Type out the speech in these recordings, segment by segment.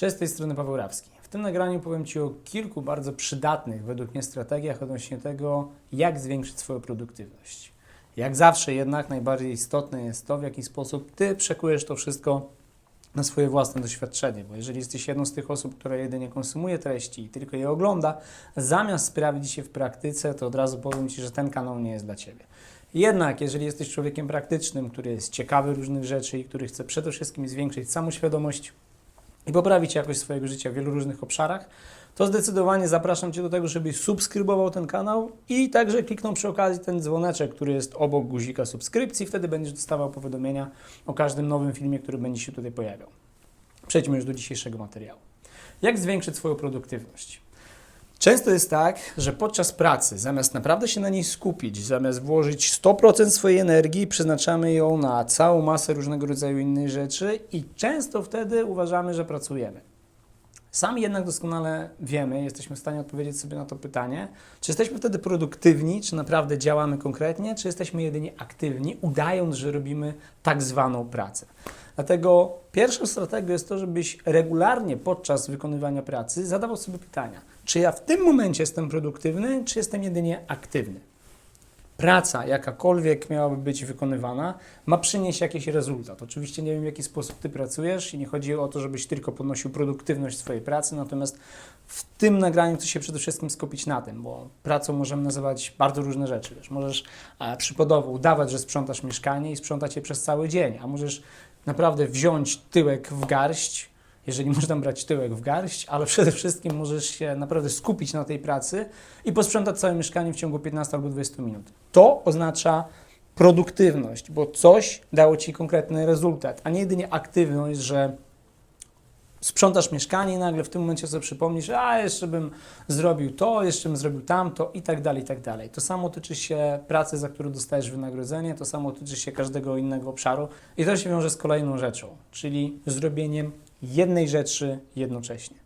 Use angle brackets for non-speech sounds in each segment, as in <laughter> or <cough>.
Cześć, z tej strony Paweł Rawski. W tym nagraniu powiem Ci o kilku bardzo przydatnych według mnie strategiach odnośnie tego, jak zwiększyć swoją produktywność. Jak zawsze jednak najbardziej istotne jest to, w jaki sposób Ty przekujesz to wszystko na swoje własne doświadczenie, bo jeżeli jesteś jedną z tych osób, która jedynie konsumuje treści i tylko je ogląda, zamiast sprawdzić je w praktyce, to od razu powiem Ci, że ten kanał nie jest dla Ciebie. Jednak, jeżeli jesteś człowiekiem praktycznym, który jest ciekawy różnych rzeczy i który chce przede wszystkim zwiększyć samoświadomość i poprawić jakość swojego życia w wielu różnych obszarach, to zdecydowanie zapraszam Cię do tego, żebyś subskrybował ten kanał i także kliknął przy okazji ten dzwoneczek, który jest obok guzika subskrypcji. Wtedy będziesz dostawał powiadomienia o każdym nowym filmie, który będzie się tutaj pojawiał. Przejdźmy już do dzisiejszego materiału. Jak zwiększyć swoją produktywność? Często jest tak, że podczas pracy, zamiast naprawdę się na niej skupić, zamiast włożyć 100% swojej energii, przeznaczamy ją na całą masę różnego rodzaju innych rzeczy i często wtedy uważamy, że pracujemy. Sami jednak doskonale wiemy, jesteśmy w stanie odpowiedzieć sobie na to pytanie, czy jesteśmy wtedy produktywni, czy naprawdę działamy konkretnie, czy jesteśmy jedynie aktywni, udając, że robimy tak zwaną pracę. Dlatego pierwszą strategią jest to, żebyś regularnie podczas wykonywania pracy zadawał sobie pytania, czy ja w tym momencie jestem produktywny, czy jestem jedynie aktywny. Praca, jakakolwiek miałaby być wykonywana, ma przynieść jakiś rezultat. Oczywiście nie wiem, w jaki sposób Ty pracujesz i nie chodzi o to, żebyś tylko podnosił produktywność swojej pracy, natomiast w tym nagraniu chcę się przede wszystkim skupić na tym, bo pracą możemy nazywać bardzo różne rzeczy. Wiesz, możesz przypadowo udawać, że sprzątasz mieszkanie i sprzątać je przez cały dzień, a możesz naprawdę wziąć tyłek w garść, jeżeli <laughs> można brać tyłek w garść, ale przede wszystkim możesz się naprawdę skupić na tej pracy i posprzątać całe mieszkanie w ciągu 15 albo 20 minut. To oznacza produktywność, bo coś dało Ci konkretny rezultat, a nie jedynie aktywność, że sprzątasz mieszkanie i nagle w tym momencie sobie przypomnisz, a jeszcze bym zrobił to, jeszcze bym zrobił tamto i tak dalej, i tak dalej. To samo tyczy się pracy, za którą dostajesz wynagrodzenie, to samo tyczy się każdego innego obszaru i to się wiąże z kolejną rzeczą, czyli zrobieniem jednej rzeczy jednocześnie.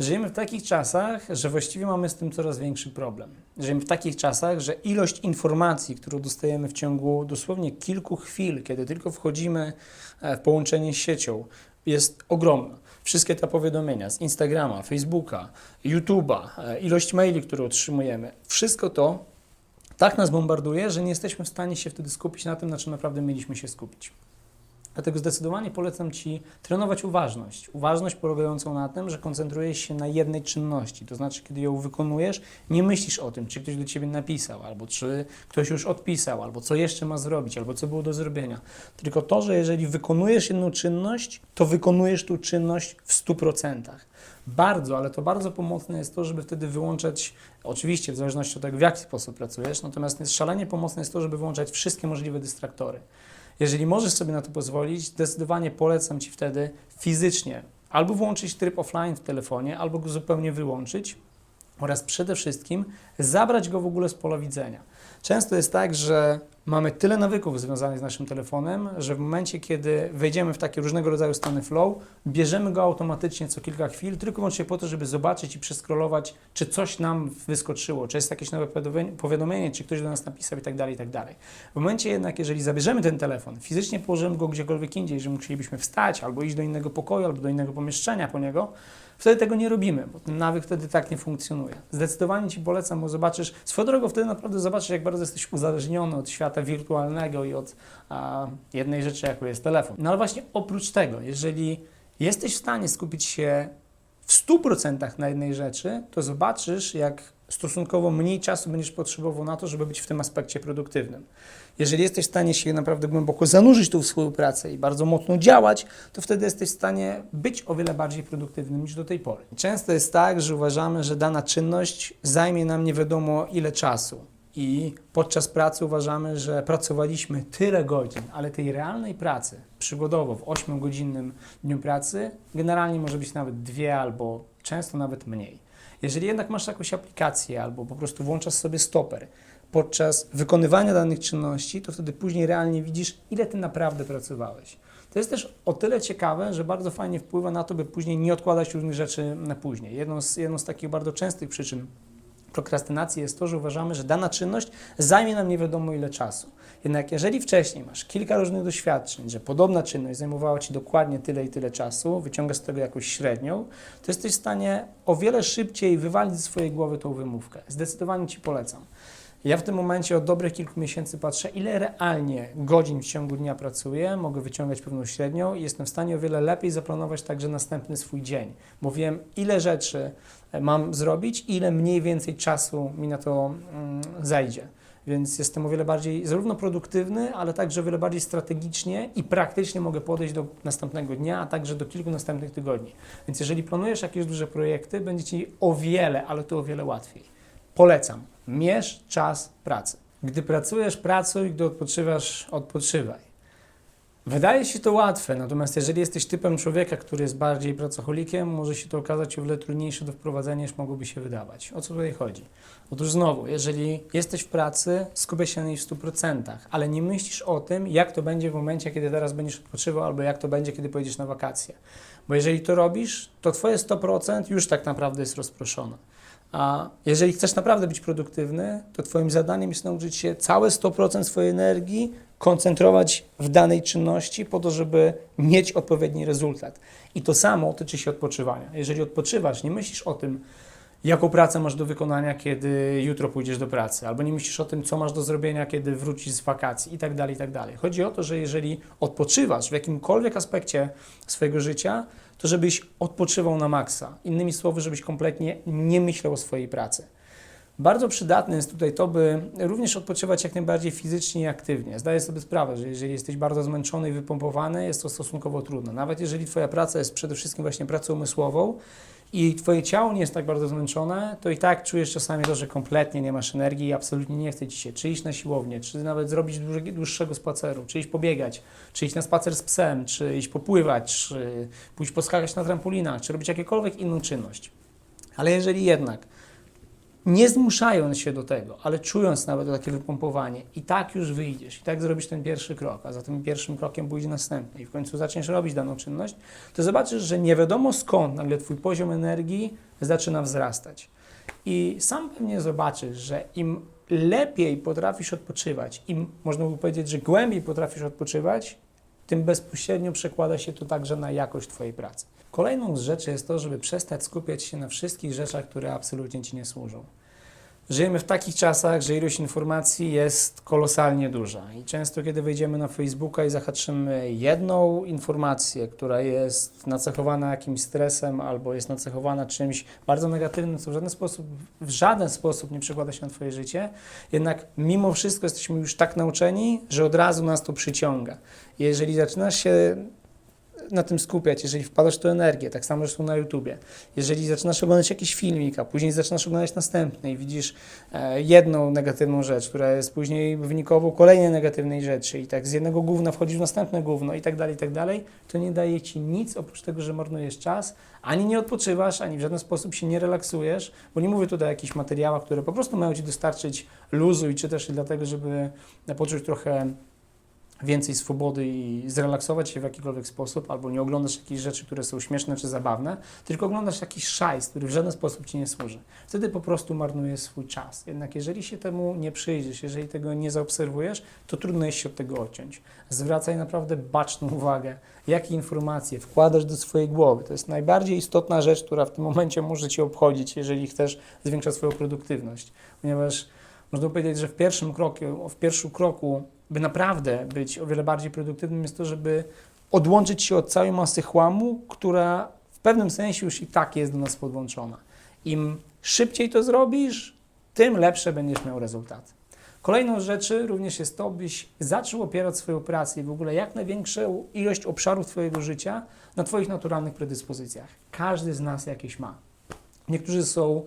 Żyjemy w takich czasach, że właściwie mamy z tym coraz większy problem. Żyjemy w takich czasach, że ilość informacji, którą dostajemy w ciągu dosłownie kilku chwil, kiedy tylko wchodzimy e, w połączenie z siecią, jest ogromna. Wszystkie te powiadomienia z Instagrama, Facebooka, YouTube'a, e, ilość maili, które otrzymujemy, wszystko to tak nas bombarduje, że nie jesteśmy w stanie się wtedy skupić na tym, na czym naprawdę mieliśmy się skupić. Dlatego zdecydowanie polecam Ci trenować uważność. Uważność polegającą na tym, że koncentrujesz się na jednej czynności. To znaczy, kiedy ją wykonujesz, nie myślisz o tym, czy ktoś do Ciebie napisał, albo czy ktoś już odpisał, albo co jeszcze ma zrobić, albo co było do zrobienia. Tylko to, że jeżeli wykonujesz jedną czynność, to wykonujesz tą czynność w 100%. Bardzo, ale to bardzo pomocne jest to, żeby wtedy wyłączać, oczywiście w zależności od tego, w jaki sposób pracujesz, natomiast szalenie pomocne jest to, żeby wyłączać wszystkie możliwe dystraktory. Jeżeli możesz sobie na to pozwolić, zdecydowanie polecam Ci wtedy fizycznie albo włączyć tryb offline w telefonie, albo go zupełnie wyłączyć oraz przede wszystkim zabrać go w ogóle z pola widzenia. Często jest tak, że mamy tyle nawyków związanych z naszym telefonem, że w momencie, kiedy wejdziemy w takie różnego rodzaju stany flow, bierzemy go automatycznie co kilka chwil, tylko wyłącznie po to, żeby zobaczyć i przeskrolować, czy coś nam wyskoczyło, czy jest jakieś nowe powiadomienie, czy ktoś do nas napisał i tak dalej, i tak dalej. W momencie jednak, jeżeli zabierzemy ten telefon, fizycznie położymy go gdziekolwiek indziej, że musielibyśmy wstać albo iść do innego pokoju, albo do innego pomieszczenia po niego, wtedy tego nie robimy, bo ten nawyk wtedy tak nie funkcjonuje. Zdecydowanie Ci polecam, bo zobaczysz, swoją drogą wtedy naprawdę zobaczysz, jak bardzo jesteś uzależniony od świata wirtualnego i od a, jednej rzeczy, jaką jest telefon. No ale właśnie oprócz tego, jeżeli jesteś w stanie skupić się w 100% na jednej rzeczy, to zobaczysz, jak stosunkowo mniej czasu będziesz potrzebował na to, żeby być w tym aspekcie produktywnym. Jeżeli jesteś w stanie się naprawdę głęboko zanurzyć tu w swoją pracę i bardzo mocno działać, to wtedy jesteś w stanie być o wiele bardziej produktywnym niż do tej pory. Często jest tak, że uważamy, że dana czynność zajmie nam nie wiadomo ile czasu. I podczas pracy uważamy, że pracowaliśmy tyle godzin, ale tej realnej pracy, przykładowo w 8-godzinnym dniu pracy, generalnie może być nawet dwie albo często nawet mniej. Jeżeli jednak masz jakąś aplikację albo po prostu włączasz sobie stoper podczas wykonywania danych czynności, to wtedy później realnie widzisz, ile ty naprawdę pracowałeś. To jest też o tyle ciekawe, że bardzo fajnie wpływa na to, by później nie odkładać różnych rzeczy na później. Jedną z, jedną z takich bardzo częstych przyczyn prokrastynacji jest to, że uważamy, że dana czynność zajmie nam nie wiadomo ile czasu. Jednak jeżeli wcześniej masz kilka różnych doświadczeń, że podobna czynność zajmowała Ci dokładnie tyle i tyle czasu, wyciągasz z tego jakąś średnią, to jesteś w stanie o wiele szybciej wywalić ze swojej głowy tą wymówkę. Zdecydowanie Ci polecam. Ja w tym momencie od dobrych kilku miesięcy patrzę, ile realnie godzin w ciągu dnia pracuję, mogę wyciągać pewną średnią i jestem w stanie o wiele lepiej zaplanować także następny swój dzień, bo wiem, ile rzeczy e, mam zrobić, ile mniej więcej czasu mi na to mm, zajdzie. Więc jestem o wiele bardziej zarówno produktywny, ale także o wiele bardziej strategicznie i praktycznie mogę podejść do następnego dnia, a także do kilku następnych tygodni. Więc jeżeli planujesz jakieś duże projekty, będzie Ci o wiele, ale to o wiele łatwiej. Polecam. Mierz czas pracy. Gdy pracujesz, pracuj, gdy odpoczywasz, odpoczywaj. Wydaje się to łatwe, natomiast jeżeli jesteś typem człowieka, który jest bardziej pracocholikiem, może się to okazać o wiele trudniejsze do wprowadzenia niż mogłoby się wydawać. O co tutaj chodzi? Otóż znowu, jeżeli jesteś w pracy, skupiaj się na niej w 100%, ale nie myślisz o tym, jak to będzie w momencie, kiedy teraz będziesz odpoczywał, albo jak to będzie, kiedy pojedziesz na wakacje. Bo jeżeli to robisz, to Twoje 100% już tak naprawdę jest rozproszone. A jeżeli chcesz naprawdę być produktywny, to Twoim zadaniem jest nauczyć się całe 100% swojej energii koncentrować w danej czynności po to, żeby mieć odpowiedni rezultat. I to samo tyczy się odpoczywania. Jeżeli odpoczywasz, nie myślisz o tym, jaką pracę masz do wykonania, kiedy jutro pójdziesz do pracy, albo nie myślisz o tym, co masz do zrobienia, kiedy wrócisz z wakacji i tak dalej, i tak dalej. Chodzi o to, że jeżeli odpoczywasz w jakimkolwiek aspekcie swojego życia, to żebyś odpoczywał na maksa. Innymi słowy, żebyś kompletnie nie myślał o swojej pracy. Bardzo przydatne jest tutaj to, by również odpoczywać jak najbardziej fizycznie i aktywnie. Zdaję sobie sprawę, że jeżeli jesteś bardzo zmęczony i wypompowany, jest to stosunkowo trudne. Nawet jeżeli Twoja praca jest przede wszystkim właśnie pracą umysłową i Twoje ciało nie jest tak bardzo zmęczone, to i tak czujesz czasami to, że kompletnie nie masz energii i absolutnie nie chce Ci się czy iść na siłownię, czy nawet zrobić dłuższego spaceru, czy iść pobiegać, czy iść na spacer z psem, czy iść popływać, czy pójść poskakać na trampolinach, czy robić jakiekolwiek inną czynność. Ale jeżeli jednak nie zmuszając się do tego, ale czując nawet takie wypompowanie, i tak już wyjdziesz, i tak zrobisz ten pierwszy krok, a za tym pierwszym krokiem pójdzie następny, i w końcu zaczniesz robić daną czynność, to zobaczysz, że nie wiadomo skąd nagle Twój poziom energii zaczyna wzrastać. I sam pewnie zobaczysz, że im lepiej potrafisz odpoczywać, im można by powiedzieć, że głębiej potrafisz odpoczywać, tym bezpośrednio przekłada się to także na jakość Twojej pracy. Kolejną z rzeczy jest to, żeby przestać skupiać się na wszystkich rzeczach, które absolutnie Ci nie służą. Żyjemy w takich czasach, że ilość informacji jest kolosalnie duża i często kiedy wejdziemy na Facebooka i zahaczymy jedną informację, która jest nacechowana jakimś stresem albo jest nacechowana czymś bardzo negatywnym, co w żaden sposób, w żaden sposób nie przekłada się na Twoje życie, jednak mimo wszystko jesteśmy już tak nauczeni, że od razu nas to przyciąga. Jeżeli zaczynasz się na tym skupiać, jeżeli wpadasz w energię, tak samo zresztą na YouTubie, jeżeli zaczynasz oglądać jakiś filmik, a później zaczynasz oglądać następny i widzisz e, jedną negatywną rzecz, która jest później wynikową kolejnej negatywnej rzeczy i tak z jednego gówna wchodzisz w następne gówno i tak dalej, i tak dalej, to nie daje Ci nic oprócz tego, że marnujesz czas, ani nie odpoczywasz, ani w żaden sposób się nie relaksujesz, bo nie mówię tutaj o jakichś materiałach, które po prostu mają Ci dostarczyć luzu i czy też dlatego, żeby poczuć trochę więcej swobody i zrelaksować się w jakikolwiek sposób, albo nie oglądasz jakichś rzeczy, które są śmieszne czy zabawne, tylko oglądasz jakiś szajs, który w żaden sposób Ci nie służy. Wtedy po prostu marnujesz swój czas. Jednak jeżeli się temu nie przyjrzysz, jeżeli tego nie zaobserwujesz, to trudno jest się od tego odciąć. Zwracaj naprawdę baczną uwagę, jakie informacje wkładasz do swojej głowy. To jest najbardziej istotna rzecz, która w tym momencie może Cię obchodzić, jeżeli chcesz zwiększać swoją produktywność. Ponieważ można powiedzieć, że w pierwszym kroku, w pierwszym kroku by naprawdę być o wiele bardziej produktywnym, jest to, żeby odłączyć się od całej masy chłamu, która w pewnym sensie już i tak jest do nas podłączona. Im szybciej to zrobisz, tym lepsze będziesz miał rezultaty. Kolejną rzeczy również jest to, byś zaczął opierać swoją pracę i w ogóle jak największą ilość obszarów Twojego życia na Twoich naturalnych predyspozycjach. Każdy z nas jakieś ma. Niektórzy są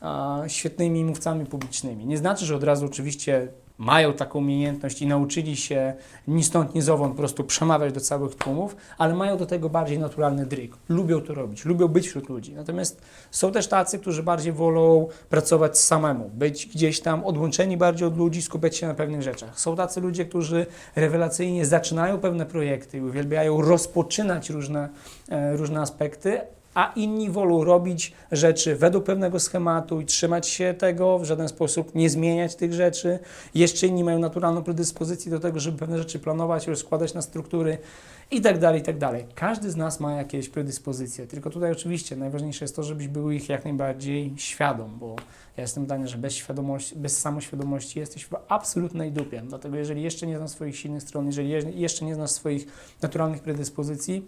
a, świetnymi mówcami publicznymi. Nie znaczy, że od razu oczywiście mają taką umiejętność i nauczyli się ni stąd, ni zowąd po prostu przemawiać do całych tłumów, ale mają do tego bardziej naturalny dryg. Lubią to robić, lubią być wśród ludzi. Natomiast są też tacy, którzy bardziej wolą pracować samemu, być gdzieś tam odłączeni bardziej od ludzi, skupiać się na pewnych rzeczach. Są tacy ludzie, którzy rewelacyjnie zaczynają pewne projekty i uwielbiają rozpoczynać różne, e, różne aspekty, a inni wolą robić rzeczy według pewnego schematu i trzymać się tego, w żaden sposób nie zmieniać tych rzeczy. Jeszcze inni mają naturalną predyspozycję do tego, żeby pewne rzeczy planować, rozkładać na struktury i tak dalej, i tak dalej. Każdy z nas ma jakieś predyspozycje, tylko tutaj oczywiście najważniejsze jest to, żebyś był ich jak najbardziej świadom, bo ja jestem zdania, że bez świadomości, bez samoświadomości jesteś w absolutnej dupie. Dlatego jeżeli jeszcze nie znasz swoich silnych stron, jeżeli je- jeszcze nie znasz swoich naturalnych predyspozycji,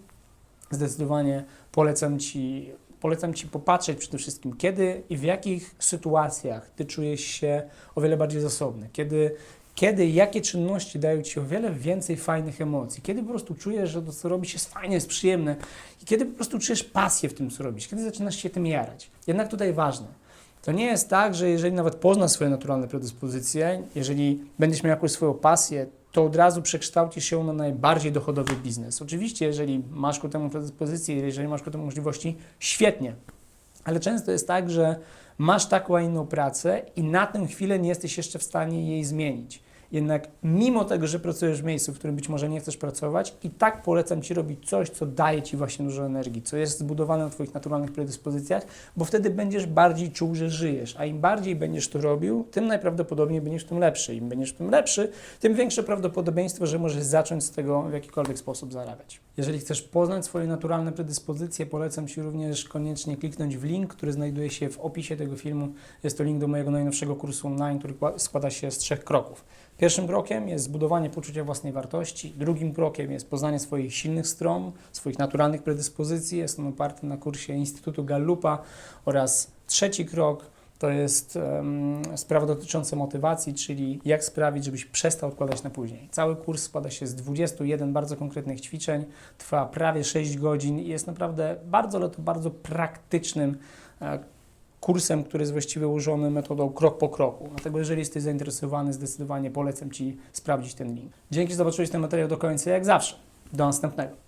zdecydowanie polecam Ci, polecam Ci popatrzeć przede wszystkim, kiedy i w jakich sytuacjach Ty czujesz się o wiele bardziej zasobny, kiedy, kiedy jakie czynności dają Ci o wiele więcej fajnych emocji, kiedy po prostu czujesz, że to, co robisz, jest fajne, jest przyjemne. I kiedy po prostu czujesz pasję w tym, co robisz, kiedy zaczynasz się tym jarać. Jednak tutaj ważne, to nie jest tak, że jeżeli nawet poznasz swoje naturalne predyspozycje, jeżeli będziesz miał jakąś swoją pasję, to od razu przekształci się na najbardziej dochodowy biznes. Oczywiście, jeżeli masz ku temu predyspozycję, jeżeli masz ku temu możliwości, świetnie. Ale często jest tak, że masz taką, a inną pracę i na tę chwilę nie jesteś jeszcze w stanie jej zmienić. Jednak mimo tego, że pracujesz w miejscu, w którym być może nie chcesz pracować, i tak polecam Ci robić coś, co daje Ci właśnie dużo energii, co jest zbudowane na Twoich naturalnych predyspozycjach, bo wtedy będziesz bardziej czuł, że żyjesz. A im bardziej będziesz to robił, tym najprawdopodobniej będziesz tym lepszy. Im będziesz tym lepszy, tym większe prawdopodobieństwo, że możesz zacząć z tego w jakikolwiek sposób zarabiać. Jeżeli chcesz poznać swoje naturalne predyspozycje, polecam Ci również koniecznie kliknąć w link, który znajduje się w opisie tego filmu. Jest to link do mojego najnowszego kursu online, który kła- składa się z trzech kroków. Pierwszym krokiem jest zbudowanie poczucia własnej wartości. Drugim krokiem jest poznanie swoich silnych stron, swoich naturalnych predyspozycji. Jest on oparty na kursie Instytutu Gallupa. Oraz trzeci krok to jest em, sprawa dotycząca motywacji, czyli jak sprawić, żebyś przestał odkładać na później. Cały kurs składa się z 21 bardzo konkretnych ćwiczeń, trwa prawie 6 godzin i jest naprawdę bardzo, ale to bardzo praktycznym e, kursem, który jest właściwie ułożony metodą krok po kroku. Dlatego jeżeli jesteś zainteresowany, zdecydowanie polecam Ci sprawdzić ten link. Dzięki, że zobaczyłeś ten materiał do końca, jak zawsze. Do następnego.